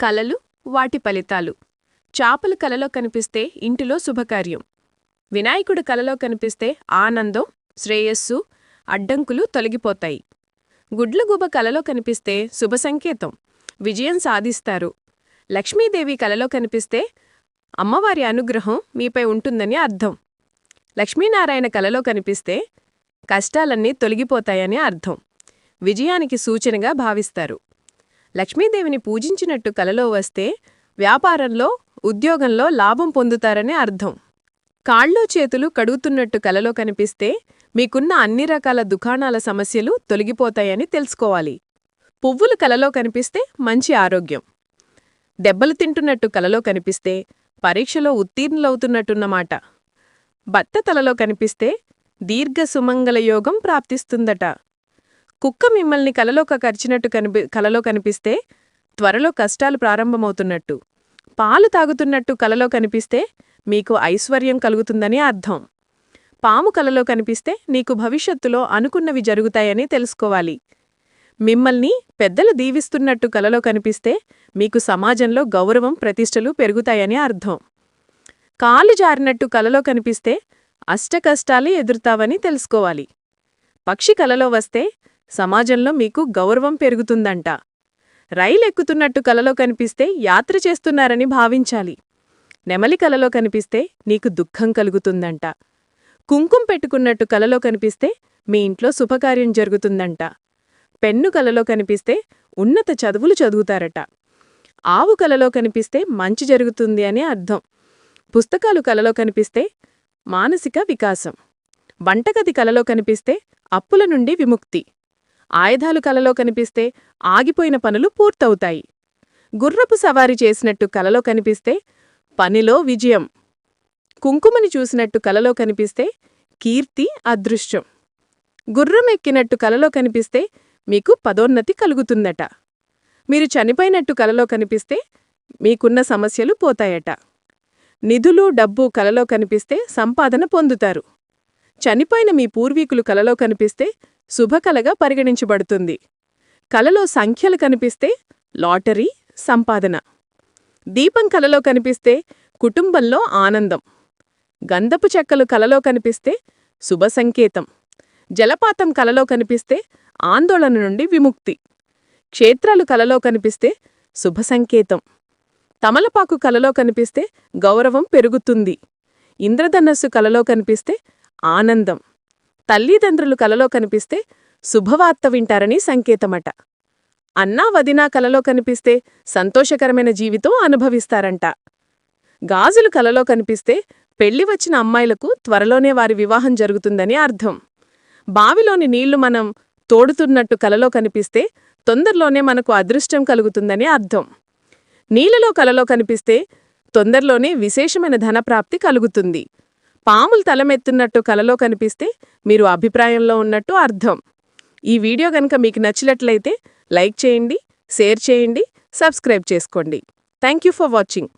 కలలు వాటి ఫలితాలు. చాపలు కలలో కనిపిస్తే ఇంటిలో శుభకార్యం. వినాయకుడు కలలో కనిపిస్తే ఆనందం శ్రేయస్సు అడ్డంకులు తొలగిపోతాయి. గుడ్లగూబ కలలో కనిపిస్తే శుభ సంకేతం. విజయం సాధిస్తారు. లక్ష్మీదేవి కలలో కనిపిస్తే అమ్మవారి అనుగ్రహం మీపై ఉంటుందని అర్థం. లక్ష్మీనారాయణ కలలో కనిపిస్తే కష్టాలన్నీ తొలగిపోతాయని అర్థం. విజయానికి సూచనగా భావిస్తారు. లక్ష్మీదేవిని పూజించినట్టు కలలో వస్తే వ్యాపారంలో ఉద్యోగంలో లాభం పొందుతారని అర్థం. కాళ్ళో చేతులు కడుగుతున్నట్టు కలలో కనిపిస్తే మీకున్న అన్ని రకాల దుకాణాల సమస్యలు తొలగిపోతాయని తెలుసుకోవాలి. పువ్వులు కలలో కనిపిస్తే మంచి ఆరోగ్యం. దెబ్బలు తింటున్నట్టు కలలో కనిపిస్తే పరీక్షలో ఉత్తీర్ణులవుతున్నట్టున్నమాట భర్త తలలో కనిపిస్తే దీర్ఘ సుమంగళ యోగం ప్రాప్తిస్తుందట. కుక్క మిమ్మల్ని కలలోక కరిచినట్టు కనిపి కలలో కనిపిస్తే త్వరలో కష్టాలు ప్రారంభమవుతున్నట్టు. పాలు తాగుతున్నట్టు కలలో కనిపిస్తే మీకు ఐశ్వర్యం కలుగుతుందని అర్థం. పాము కలలో కనిపిస్తే నీకు భవిష్యత్తులో అనుకున్నవి జరుగుతాయని తెలుసుకోవాలి. మిమ్మల్ని పెద్దలు దీవిస్తున్నట్టు కలలో కనిపిస్తే మీకు సమాజంలో గౌరవం ప్రతిష్టలు పెరుగుతాయని అర్థం. కాలు జారినట్టు కలలో కనిపిస్తే అష్టకష్టాలు ఎదురుతావని తెలుసుకోవాలి. పక్షి కలలో వస్తే సమాజంలో మీకు గౌరవం పెరుగుతుందంట. రైలు ఎక్కుతున్నట్టు కలలో కనిపిస్తే యాత్ర చేస్తున్నారని భావించాలి. నెమలి కలలో కనిపిస్తే నీకు దుఃఖం కలుగుతుందంట. కుంకుం పెట్టుకున్నట్టు కలలో కనిపిస్తే మీ ఇంట్లో శుభకార్యం జరుగుతుందంట. పెన్ను కలలో కనిపిస్తే ఉన్నత చదువులు చదువుతారట. ఆవు కలలో కనిపిస్తే మంచి జరుగుతుంది అనే అర్థం. పుస్తకాలు కలలో కనిపిస్తే మానసిక వికాసం. వంటగది కలలో కనిపిస్తే అప్పుల నుండి విముక్తి. ఆయుధాలు కలలో కనిపిస్తే ఆగిపోయిన పనులు పూర్తవుతాయి. గుర్రపు సవారి చేసినట్టు కలలో కనిపిస్తే పనిలో విజయం. కుంకుమని చూసినట్టు కలలో కనిపిస్తే కీర్తి అదృష్టం గుర్రం ఎక్కినట్టు కలలో కనిపిస్తే మీకు పదోన్నతి కలుగుతుందట. మీరు చనిపోయినట్టు కలలో కనిపిస్తే మీకున్న సమస్యలు పోతాయట. నిధులు డబ్బు కలలో కనిపిస్తే సంపాదన పొందుతారు. చనిపోయిన మీ పూర్వీకులు కలలో కనిపిస్తే శుభకలగా పరిగణించబడుతుంది. కలలో సంఖ్యలు కనిపిస్తే లాటరీ సంపాదన. దీపం కలలో కనిపిస్తే కుటుంబంలో ఆనందం. గంధపు చెక్కలు కలలో కనిపిస్తే శుభ సంకేతం. జలపాతం కలలో కనిపిస్తే ఆందోళన నుండి విముక్తి. క్షేత్రాలు కలలో కనిపిస్తే శుభ సంకేతం. తమలపాకు కలలో కనిపిస్తే గౌరవం పెరుగుతుంది. ఇంద్రధనస్సు కలలో కనిపిస్తే ఆనందం. తల్లిదండ్రులు కలలో కనిపిస్తే శుభవార్త వింటారని సంకేతమట. అన్నా వదినా కలలో కనిపిస్తే సంతోషకరమైన జీవితం అనుభవిస్తారంట. గాజులు కలలో కనిపిస్తే పెళ్ళి వచ్చిన అమ్మాయిలకు త్వరలోనే వారి వివాహం జరుగుతుందని అర్థం. బావిలోని నీళ్ళు మనం తోడుతున్నట్టు కలలో కనిపిస్తే తొందరలోనే మనకు అదృష్టం కలుగుతుందని అర్థం. నీళ్ళలో కలలో కనిపిస్తే తొందరలోనే విశేషమైన ధనప్రాప్తి కలుగుతుంది. పాములు తలమెత్తున్నట్టు కలలో కనిపిస్తే మీరు అభిప్రాయంలో ఉన్నట్టు అర్థం. ఈ వీడియో గనక మీకు నచ్చినట్లయితే లైక్ చేయండి షేర్ చేయండి సబ్స్క్రైబ్ చేసుకోండి. Thank you for watching.